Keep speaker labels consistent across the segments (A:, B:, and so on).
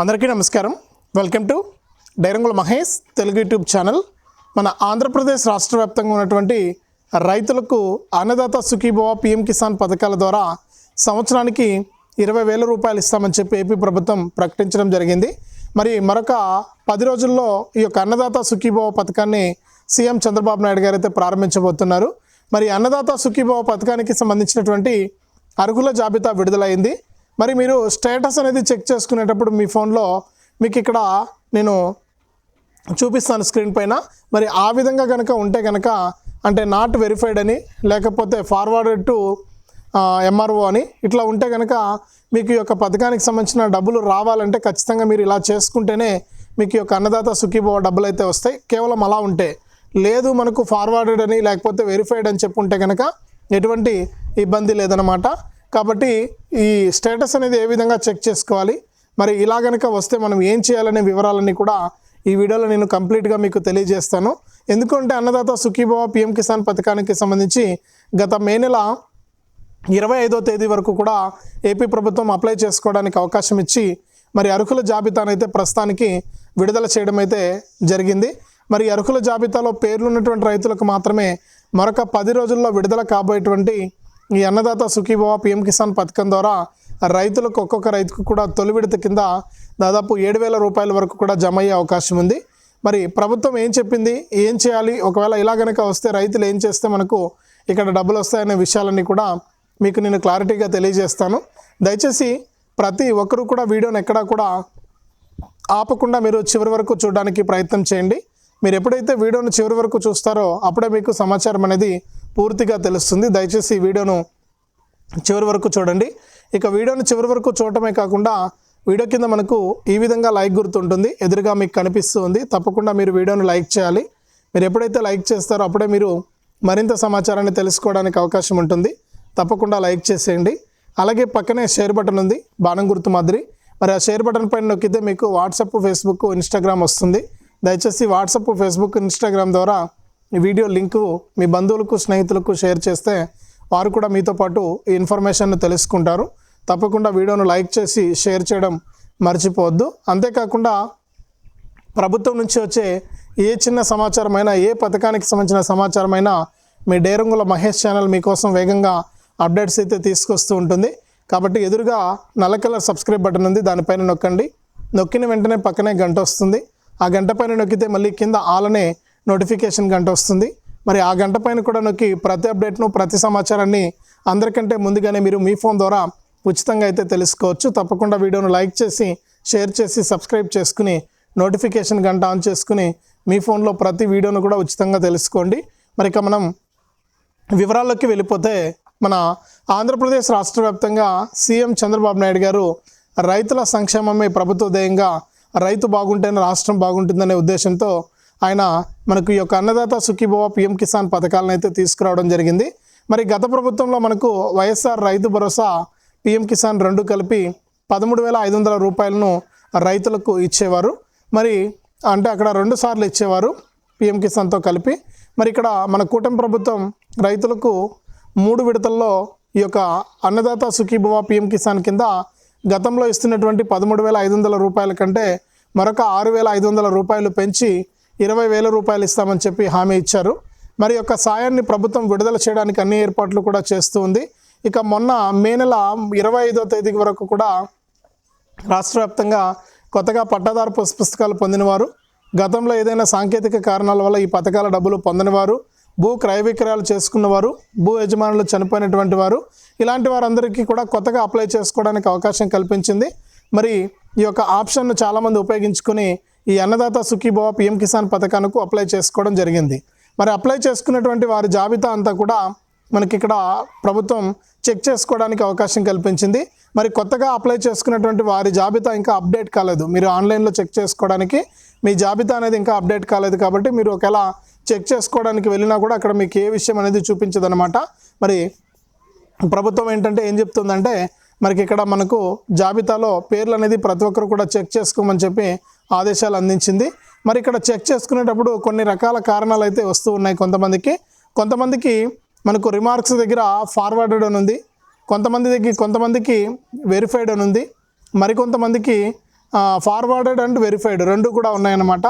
A: అందరికీ నమస్కారం. Welcome to Dairangula Mahesh Telugu YouTube channel. మన ఆంధ్రప్రదేశ్ రాష్ట్ర వ్యాప్తంగా ఉన్నటువంటి రైతులకు అన్నదాత సుఖీభవ పిఎం కిసాన్ పథకాల ద్వారా సంవత్సరానికి ఇరవై వేల రూపాయలు ఇస్తామని చెప్పి ఏపీ ప్రభుత్వం ప్రకటించడం జరిగింది. మరి మరొక పది రోజుల్లో ఈ యొక్క అన్నదాత సుఖీభవ పథకాన్ని సీఎం చంద్రబాబు నాయుడు గారు అయితే ప్రారంభించబోతున్నారు. మరి అన్నదాత సుఖీభవ పథకానికి సంబంధించినటువంటి అర్హుల జాబితా విడుదలైంది. మరి మీరు స్టేటస్ అనేది చెక్ చేసుకునేటప్పుడు మీ ఫోన్లో మీకు ఇక్కడ నేను చూపిస్తాను స్క్రీన్ పైన. మరి ఆ విధంగా కనుక ఉంటే కనుక అంటే నాట్ వెరిఫైడ్ అని లేకపోతే ఫార్వర్డ్ టు ఎంఆర్ఓ అని ఇట్లా ఉంటే కనుక మీకు ఈ యొక్క పథకానికి సంబంధించిన డబ్బులు రావాలంటే ఖచ్చితంగా మీరు ఇలా చేసుకుంటేనే మీకు యొక్క అన్నదాత సుఖీభవ డబ్బులు అయితే వస్తాయి. కేవలం అలా ఉంటే. లేదు మనకు ఫార్వర్డెడ్ అని లేకపోతే వెరిఫైడ్ అని చెప్పుంటే కనుక ఎటువంటి ఇబ్బంది లేదనమాట కాబట్టి ఈ స్టేటస్ అనేది ఏ విధంగా చెక్ చేసుకోవాలి? మరి ఇలా కనుక వస్తే మనం ఏం చేయాలనే వివరాలన్నీ కూడా ఈ వీడియోలో నేను కంప్లీట్గా మీకు తెలియజేస్తాను. ఎందుకంటే అన్నదాత సుఖీభావ పిఎం కిసాన్ పథకానికి సంబంధించి గత మే నెల ఇరవై ఐదో తేదీ వరకు కూడా ఏపీ ప్రభుత్వం అప్లై చేసుకోవడానికి అవకాశం ఇచ్చి మరి అర్హుల జాబితానైతే ప్రస్తుతానికి విడుదల చేయడం అయితే జరిగింది. మరి అర్హుల జాబితాలో పేర్లు ఉన్నటువంటి రైతులకు మాత్రమే మరొక పది రోజుల్లో విడుదల కాబోయేటువంటి ఈ అన్నదాత సుఖీభవ పిఎం కిసాన్ పథకం ద్వారా రైతులకు ఒక్కొక్క రైతుకు కూడా తొలి విడత కింద దాదాపు ఏడు వేల రూపాయల వరకు కూడా జమ అయ్యే అవకాశం ఉంది. మరి ప్రభుత్వం ఏం చెప్పింది? ఏం చేయాలి? ఒకవేళ ఇలా కనుక వస్తే రైతులు ఏం చేస్తే మనకు ఇక్కడ డబ్బులు వస్తాయనే విషయాలన్నీ కూడా మీకు నేను క్లారిటీగా తెలియజేస్తాను. దయచేసి ప్రతి ఒక్కరూ కూడా వీడియోని ఎక్కడా కూడా ఆపకుండా మీరు చివరి వరకు చూడడానికి ప్రయత్నం చేయండి. మీరు ఎప్పుడైతే వీడియోను చివరి వరకు చూస్తారో అప్పుడే మీకు సమాచారం అనేది పూర్తిగా తెలుస్తుంది. దయచేసి ఈ వీడియోను చివరి వరకు చూడండి. ఇక వీడియోను చివరి వరకు చూడటమే కాకుండా వీడియో కింద మనకు ఈ విధంగా లైక్ గుర్తుంటుంది ఎదురుగా మీకు కనిపిస్తూ ఉంది. తప్పకుండా మీరు వీడియోను లైక్ చేయాలి. మీరు ఎప్పుడైతే లైక్ చేస్తారో అప్పుడే మీరు మరింత సమాచారాన్ని తెలుసుకోవడానికి అవకాశం ఉంటుంది. తప్పకుండా లైక్ చేసేయండి. అలాగే పక్కనే షేర్ బటన్ ఉంది. బాణం గుర్తు మాదిరి. మరి ఆ షేర్ బటన్ పైన నొక్కితే మీకు వాట్సాప్ ఫేస్బుక్ ఇన్స్టాగ్రామ్ వస్తుంది. దయచేసి వాట్సాప్ ఫేస్బుక్ ఇన్స్టాగ్రామ్ ద్వారా వీడియో లింకు మీ బంధువులకు స్నేహితులకు షేర్ చేస్తే వారు కూడా మీతో పాటు ఈ ఇన్ఫర్మేషన్ తెలుసుకుంటారు. తప్పకుండా వీడియోను లైక్ చేసి షేర్ చేయడం మర్చిపోవద్దు. అంతేకాకుండా ప్రభుత్వం నుంచి వచ్చే ఏ చిన్న సమాచారమైనా ఏ పథకానికి సంబంధించిన సమాచారమైనా మీ డేరంగుల మహేష్ ఛానల్ మీకోసం వేగంగా అప్డేట్స్ అయితే తీసుకొస్తూ ఉంటుంది. కాబట్టి ఎదురుగా నల్ల కలర్ సబ్స్క్రైబ్ బటన్ ఉంది దానిపైన నొక్కండి. నొక్కిన వెంటనే పక్కనే గంట వస్తుంది. ఆ గంట పైన నొక్కితే మళ్ళీ కింద ఆలనే నోటిఫికేషన్ గంట వస్తుంది. మరి ఆ గంట పైన కూడా నొక్కి ప్రతి అప్డేట్ను ప్రతి సమాచారాన్ని అందరికంటే ముందుగానే మీరు మీ ఫోన్ ద్వారా ఉచితంగా అయితే తెలుసుకోవచ్చు. తప్పకుండా వీడియోను లైక్ చేసి షేర్ చేసి సబ్స్క్రైబ్ చేసుకుని నోటిఫికేషన్ గంట ఆన్ చేసుకుని మీ ఫోన్లో ప్రతి వీడియోను కూడా ఉచితంగా తెలుసుకోండి. మరి ఇక మనం వివరాల్లోకి వెళ్ళిపోతే మన ఆంధ్రప్రదేశ్ రాష్ట్ర వ్యాప్తంగా సీఎం చంద్రబాబు నాయుడు గారు రైతుల సంక్షేమమే ప్రభుత్వ ధ్యేయంగా రైతు బాగుంటేనే రాష్ట్రం బాగుంటుందనే ఉద్దేశంతో ఆయన మనకు ఈ యొక్క అన్నదాత సుఖీభవ పిఎం కిసాన్ పథకాలను అయితే తీసుకురావడం జరిగింది. మరి గత ప్రభుత్వంలో మనకు వైఎస్ఆర్ రైతు భరోసా పిఎం కిసాన్ రెండు కలిపి పదమూడు వేల ఐదు వందల రూపాయలను రైతులకు ఇచ్చేవారు. మరి అంటే అక్కడ రెండు సార్లు ఇచ్చేవారు పిఎం కిసాన్తో కలిపి. మరి ఇక్కడ మన కూటమి ప్రభుత్వం రైతులకు మూడు విడతల్లో ఈ యొక్క అన్నదాత సుఖీభవ పిఎం కిసాన్ కింద గతంలో ఇస్తున్నటువంటి పదమూడు వేల ఐదు వందల రూపాయల కంటే మరొక ఆరు వేల ఐదు వందల రూపాయలు పెంచి ఇరవై వేల రూపాయలు ఇస్తామని చెప్పి హామీ ఇచ్చారు. మరి యొక్క సాయాన్ని ప్రభుత్వం విడుదల చేయడానికి అన్ని ఏర్పాట్లు కూడా చేస్తూ ఉంది. ఇక మొన్న మే నెల ఇరవై ఐదో తేదీ వరకు కూడా రాష్ట్ర వ్యాప్తంగా కొత్తగా పట్టాదారు పుస్తకాలు పొందినవారు గతంలో ఏదైనా సాంకేతిక కారణాల వల్ల ఈ పథకాల డబ్బులు పొందనివారు భూ క్రయ విక్రయాలు చేసుకున్నవారు భూ యజమానులు చనిపోయినటువంటి వారు ఇలాంటి వారందరికీ కూడా కొత్తగా అప్లై చేసుకోవడానికి అవకాశం కల్పించింది. మరి ఈ యొక్క ఆప్షన్ను చాలామంది ఉపయోగించుకొని ఈ అన్నదాత సుఖీభవ పిఎం కిసాన్ పథకానికి అప్లై చేసుకోవడం జరిగింది. మరి అప్లై చేసుకున్నటువంటి వారి జాబితా అంతా కూడా మనకి ఇక్కడ ప్రభుత్వం చెక్ చేసుకోవడానికి అవకాశం కల్పించింది. మరి కొత్తగా అప్లై చేసుకున్నటువంటి వారి జాబితా ఇంకా అప్డేట్ కాలేదు. మీరు ఆన్లైన్లో చెక్ చేసుకోవడానికి మీ జాబితా అనేది ఇంకా అప్డేట్ కాలేదు కాబట్టి మీరు ఒకవేళ చెక్ చేసుకోవడానికి వెళ్ళినా కూడా అక్కడ మీకు ఏ విషయం అనేది చూపించదనమాట మరి ప్రభుత్వం ఏంటంటే ఏం చెప్తుందంటే మనకి ఇక్కడ మనకు జాబితాలో పేర్లు అనేది ప్రతి ఒక్కరు కూడా చెక్ చేసుకోమని చెప్పి ఆదేశాలు అందించింది. మరి ఇక్కడ చెక్ చేసుకునేటప్పుడు కొన్ని రకాల కారణాలు అయితే వస్తూ ఉన్నాయి కొంతమందికి. కొంతమందికి మనకు రిమార్క్స్ దగ్గర ఫార్వర్డెడ్ అని ఉంది. కొంతమంది దగ్గర కొంతమందికి వెరిఫైడ్ అని ఉంది. మరికొంతమందికి ఫార్వర్డెడ్ అండ్ వెరిఫైడ్ రెండు కూడా ఉన్నాయన్నమాట.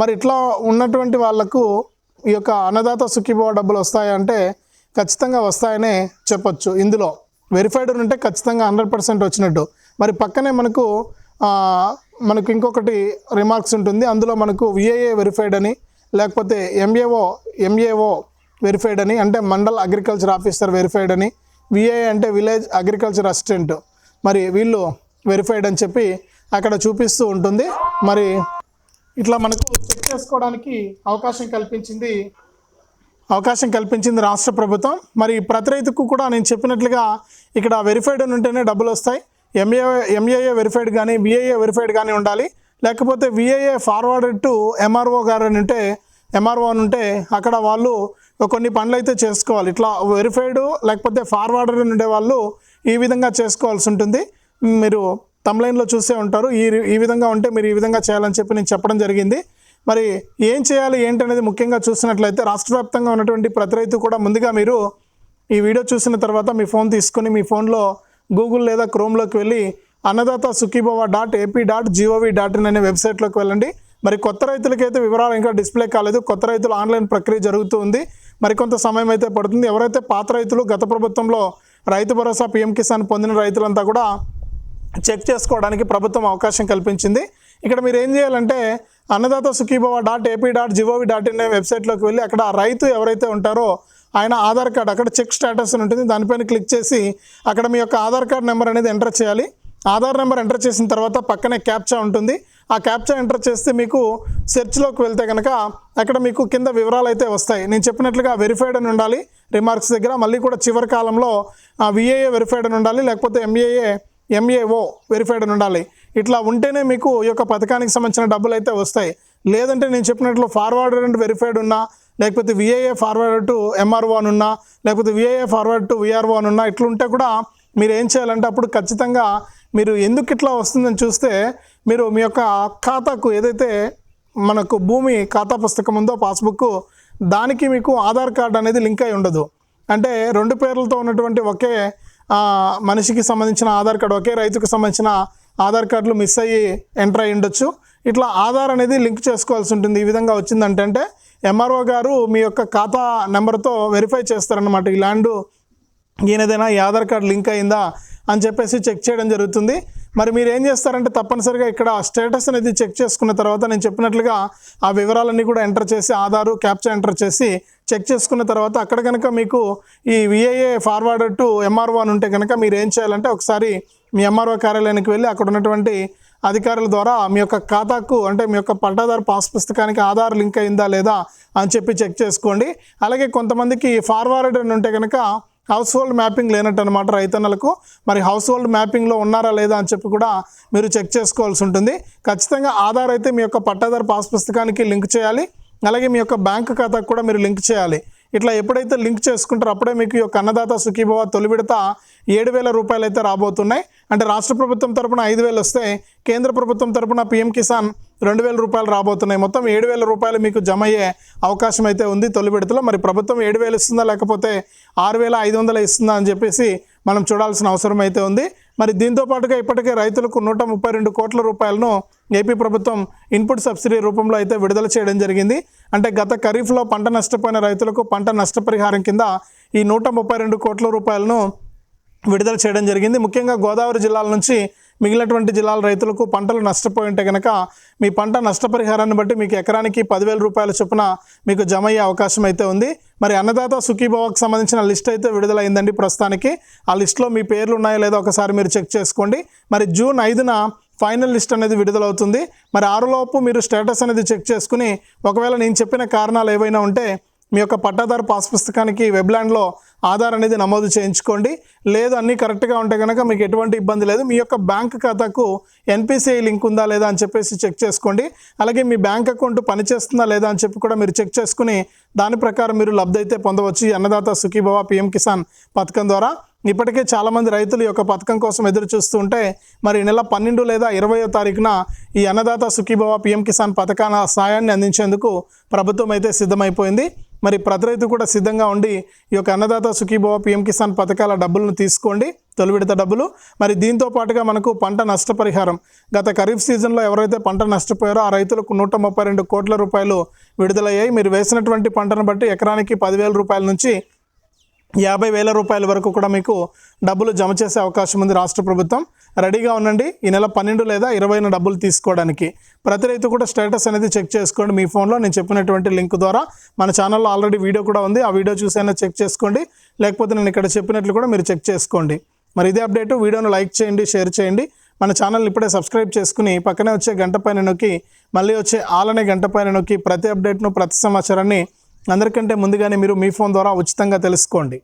A: మరి ఇట్లా ఉన్నటువంటి వాళ్ళకు ఈ యొక్క అన్నదాత సుఖీభవ డబ్బులు వస్తాయంటే ఖచ్చితంగా వస్తాయనే చెప్పొచ్చు. ఇందులో వెరిఫైడ్ ఉంటే ఖచ్చితంగా హండ్రెడ్ పర్సెంట్ వచ్చినట్టు. మరి పక్కనే మనకు మనకు ఇంకొకటి రిమార్క్స్ ఉంటుంది. అందులో మనకు విఏఏ వెరిఫైడ్ అని లేకపోతే ఎంఏఓ ఎంఏఓ వెరిఫైడ్ అని అంటే మండల్ అగ్రికల్చర్ ఆఫీసర్ వెరిఫైడ్ అని విఏఏ అంటే విలేజ్ అగ్రికల్చర్ అసిస్టెంట్ మరి వీళ్ళు వెరిఫైడ్ అని చెప్పి అక్కడ చూపిస్తూ ఉంటుంది. మరి ఇట్లా మనకు చెక్ చేసుకోవడానికి అవకాశం కల్పించింది అవకాశం కల్పించింది రాష్ట్ర ప్రభుత్వం. మరి ప్రతి రైతుకు కూడా నేను చెప్పినట్లుగా ఇక్కడ వెరిఫైడ్ అని ఉంటేనే డబ్బులు వస్తాయి. ఎంఏ ఎంఏఏ వెరిఫైడ్ కానీ విఏఏ వెరిఫైడ్ కానీ ఉండాలి. లేకపోతే విఏఏ ఫార్వర్డెడ్ టు ఎంఆర్ఓ గారు అని ఉంటే ఎంఆర్ఓ అని ఉంటే అక్కడ వాళ్ళు కొన్ని పనులు అయితే చేసుకోవాలి. ఇట్లా వెరిఫైడ్ లేకపోతే ఫార్వర్డర్ అని ఉండే వాళ్ళు ఈ విధంగా చేసుకోవాల్సి ఉంటుంది. మీరు తమ్లైన్లో చూసే ఉంటారు. ఈ ఈ విధంగా ఉంటే మీరు ఈ విధంగా చేయాలని చెప్పి నేను చెప్పడం జరిగింది. మరి ఏం చేయాలి ఏంటనేది ముఖ్యంగా చూసినట్లయితే రాష్ట్ర వ్యాప్తంగా ఉన్నటువంటి ప్రతి రైతు కూడా ముందుగా మీరు ఈ వీడియో చూసిన తర్వాత మీ ఫోన్ తీసుకుని మీ ఫోన్లో గూగుల్ లేదా క్రోమ్లోకి వెళ్ళి Annadata Sukhibhava dot AP dot GOV dot in అనే వెబ్సైట్లోకి వెళ్ళండి. మరి కొత్త రైతులకైతే వివరాలు ఇంకా డిస్ప్లే కాలేదు. కొత్త రైతులు ఆన్లైన్ ప్రక్రియ జరుగుతూ ఉంది. మరి కొంత సమయం అయితే పడుతుంది. ఎవరైతే పాత రైతులు గత ప్రభుత్వంలో రైతు భరోసా పీఎం కిసాన్ పొందిన రైతులంతా కూడా చెక్ చేసుకోవడానికి ప్రభుత్వం అవకాశం కల్పించింది. ఇక్కడ మీరు ఏం చేయాలంటే Annadata Sukhibhava dot AP dot GOV dot in అనే వెబ్సైట్లోకి వెళ్ళి అక్కడ రైతు ఎవరైతే ఉంటారో ఆయన ఆధార్ కార్డ్ అక్కడ చెక్ స్టేటస్ అని ఉంటుంది. దానిపైన క్లిక్ చేసి అక్కడ మీ యొక్క ఆధార్ కార్డ్ నెంబర్ అనేది ఎంటర్ చేయాలి. ఆధార్ నెంబర్ ఎంటర్ చేసిన తర్వాత పక్కనే క్యాప్చా ఉంటుంది. ఆ క్యాప్చా ఎంటర్ చేస్తే మీకు సెర్చ్లోకి వెళ్తే కనుక అక్కడ మీకు కింద వివరాలు అయితే వస్తాయి. నేను చెప్పినట్లుగా వెరిఫైడ్ అని ఉండాలి. రిమార్క్స్ దగ్గర మళ్ళీ కూడా చివరి కాలంలో విఏఏ వెరిఫైడ్ అని ఉండాలి. లేకపోతే ఎంఏఏ ఎంఏఓ వెరిఫైడ్ అని ఉండాలి. ఇట్లా ఉంటేనే మీకు ఈ యొక్క పథకానికి సంబంధించిన డబ్బులు అయితే వస్తాయి. లేదంటే నేను చెప్పినట్లు ఫార్వర్డ్ అండ్ వెరిఫైడ్ ఉన్నా లేకపోతే విఏఏ ఫార్వర్డ్ టు ఎంఆర్ఓ అని ఉన్నా లేకపోతే విఏఏ ఫార్వర్డ్ టు విఆర్ఓ అని ఉన్నా ఇట్లుంటే కూడా మీరు ఏం చేయాలంటే అప్పుడు ఖచ్చితంగా మీరు ఎందుకు ఇట్లా వస్తుందని చూస్తే మీరు మీ యొక్క ఖాతాకు ఏదైతే మనకు భూమి ఖాతా పుస్తకం ఉందో పాస్బుక్ దానికి మీకు ఆధార్ కార్డు అనేది లింక్ అయి ఉండదు. అంటే రెండు పేర్లతో ఉన్నటువంటి ఒకే మనిషికి సంబంధించిన ఆధార్ కార్డు ఒకే రైతుకు సంబంధించిన ఆధార్ కార్డులు మిస్ అయ్యి ఎంటర్ అయ్యి ఉండొచ్చు. ఇట్లా ఆధార్ అనేది లింక్ చేసుకోవాల్సి ఉంటుంది. ఈ విధంగా వచ్చిందంటే అంటే ఎంఆర్ఓ గారు మీ యొక్క ఖాతా నెంబర్తో వెరిఫై చేస్తారనమాట ఈ ల్యాండ్ ఈయనదైనా ఈ ఆధార్ కార్డు లింక్ అయిందా అని చెప్పేసి చెక్ చేయడం జరుగుతుంది. మరి మీరు ఏం చేస్తారంటే తప్పనిసరిగా ఇక్కడ స్టేటస్ అనేది చెక్ చేసుకున్న తర్వాత నేను చెప్పినట్లుగా ఆ వివరాలన్నీ కూడా ఎంటర్ చేసి ఆధారు క్యాప్చా ఎంటర్ చేసి చెక్ చేసుకున్న తర్వాత అక్కడ కనుక మీకు ఈ విఐఏ ఫార్వర్డ్ టు ఎంఆర్ఓ అని ఉంటే కనుక మీరు ఏం చేయాలంటే ఒకసారి మీ ఎంఆర్ఓ కార్యాలయానికి వెళ్ళి అక్కడ ఉన్నటువంటి అధికారుల ద్వారా మీ యొక్క ఖాతాకు అంటే మీ యొక్క పట్టాదారు పాస్ పుస్తకానికి ఆధార్ లింక్ అయిందా లేదా అని చెప్పి చెక్ చేసుకోండి. అలాగే కొంతమందికి ఫార్వర్డ్ అని ఉంటే కనుక హౌస్ హోల్డ్ మ్యాపింగ్ లేనట్టు అనమాట రైతన్నలకు. మరి హౌస్ హోల్డ్ మ్యాపింగ్లో ఉన్నారా లేదా అని చెప్పి కూడా మీరు చెక్ చేసుకోవాల్సి ఉంటుంది. ఖచ్చితంగా ఆధార్ అయితే మీ యొక్క పట్టాదారు పాస్ పుస్తకానికి లింక్ చేయాలి. అలాగే మీ యొక్క బ్యాంక్ ఖాతాకు కూడా మీరు లింక్ చేయాలి. ఇట్లా ఎప్పుడైతే లింక్ చేసుకుంటారో అప్పుడే మీకు ఈ యొక్క అన్నదాత సుఖీభవ తొలి విడత ఏడు వేల రూపాయలు అయితే రాబోతున్నాయి. అంటే రాష్ట్ర ప్రభుత్వం తరపున ఐదు వేలు వస్తే కేంద్ర ప్రభుత్వం తరపున పిఎం కిసాన్ రెండు వేల రూపాయలు రాబోతున్నాయి. మొత్తం ఏడు వేల రూపాయలు మీకు జమ అయ్యే అవకాశం అయితే ఉంది తొలి విడతలో. మరి ప్రభుత్వం ఏడు వేలు ఇస్తుందా లేకపోతే ఆరు వేల ఐదు వందలు ఇస్తుందా అని చెప్పేసి మనం చూడాల్సిన అవసరం అయితే ఉంది. మరి దీంతో పాటుగా ఇప్పటికే రైతులకు నూట ముప్పై రెండు కోట్ల రూపాయలను ఏపీ ప్రభుత్వం ఇన్పుట్ సబ్సిడీ రూపంలో అయితే విడుదల చేయడం జరిగింది. అంటే గత ఖరీఫ్లో పంట నష్టపోయిన రైతులకు పంట నష్టపరిహారం కింద ఈ నూట ముప్పై రెండు కోట్ల రూపాయలను విడుదల చేయడం జరిగింది. ముఖ్యంగా గోదావరి జిల్లాల నుంచి మిగిలినటువంటి జిల్లాల రైతులకు పంటలు నష్టపోయి ఉంటే కనుక మీ పంట నష్టపరిహారాన్ని బట్టి మీకు ఎకరానికి పదివేల రూపాయల చొప్పున మీకు జమ అయ్యే అవకాశం అయితే ఉంది. మరి అన్నదాత సుఖీభావకు సంబంధించిన లిస్ట్ అయితే విడుదలైందండి ప్రస్తుతానికి. ఆ లిస్ట్లో మీ పేర్లు ఉన్నాయో లేదో ఒకసారి మీరు చెక్ చేసుకోండి. మరి జూన్ ఐదున ఫైనల్ లిస్ట్ అనేది విడుదలవుతుంది. మరి ఆరులోపు మీరు స్టేటస్ అనేది చెక్ చేసుకుని ఒకవేళ నేను చెప్పిన కారణాలు ఏవైనా ఉంటే మీ యొక్క పట్టాదారు పాస్ పుస్తకానికి వెబ్లాండ్లో ఆధార్ అనేది నమోదు చేయించుకోండి. లేదు అన్నీ కరెక్ట్గా ఉంటే కనుక మీకు ఎటువంటి ఇబ్బంది లేదు. మీ యొక్క బ్యాంక్ ఖాతాకు ఎన్పిసిఐ లింక్ ఉందా లేదా అని చెప్పేసి చెక్ చేసుకోండి. అలాగే మీ బ్యాంక్ అకౌంట్ పనిచేస్తుందా లేదా అని చెప్పి కూడా మీరు చెక్ చేసుకుని దాని ప్రకారం మీరు లబ్ధి అయితే పొందవచ్చు అన్నదాత సుఖీభవ పిఎం కిసాన్ పథకం ద్వారా. ఇప్పటికే చాలామంది రైతులు ఈ యొక్క పథకం కోసం ఎదురు చూస్తూ ఉంటే మరి ఈ నెల పన్నెండు లేదా ఇరవయో తారీఖున ఈ అన్నదాత సుఖీభవ పిఎం కిసాన్ పథకాన సాయాన్ని అందించేందుకు ప్రభుత్వం అయితే సిద్ధమైపోయింది. మరి ప్రతి రైతు కూడా సిద్ధంగా ఉండి ఈ యొక్క అన్నదాత సుఖీభవ పిఎం కిసాన్ పథకాల డబ్బులను తీసుకోండి తొలి విడత డబ్బులు. మరి దీంతో పాటుగా మనకు పంట నష్టపరిహారం. గత ఖరీఫ్ సీజన్లో ఎవరైతే పంట నష్టపోయారో ఆ రైతులకు నూట ముప్పై రెండు కోట్ల రూపాయలు విడుదలయ్యాయి. మీరు వేసినటువంటి పంటను బట్టి ఎకరానికి పదివేల రూపాయల నుంచి యాభై వేల రూపాయల వరకు కూడా మీకు డబ్బులు జమ చేసే అవకాశం ఉంది రాష్ట్ర ప్రభుత్వం. రెడీగా ఉండండి. ఈ నెల పన్నెండు లేదా ఇరవైన డబ్బులు తీసుకోవడానికి. ప్రతి రైతు కూడా స్టేటస్ అనేది చెక్ చేసుకోండి. మీ ఫోన్లో నేను చెప్పినటువంటి లింక్ ద్వారా. మన ఛానల్లో ఆల్రెడీ వీడియో కూడా ఉంది. ఆ వీడియో చూసైనా చెక్ చేసుకోండి. లేకపోతే నేను ఇక్కడ చెప్పినట్లు కూడా మీరు చెక్ చేసుకోండి. మరి ఇదే అప్డేట్. వీడియోను లైక్ చేయండి షేర్ చేయండి. మన ఛానల్ని ఇప్పుడే సబ్స్క్రైబ్ చేసుకుని పక్కనే వచ్చే గంట పైన నొక్కి మళ్ళీ వచ్చే ఆలనే గంట పైన నొక్కి ప్రతి అప్డేట్ను ప్రతి సమాచారాన్ని అందరికంటే ముందుగానే మీరు మీ ఫోన్ ద్వారా ఉచితంగా తెలుసుకోండి.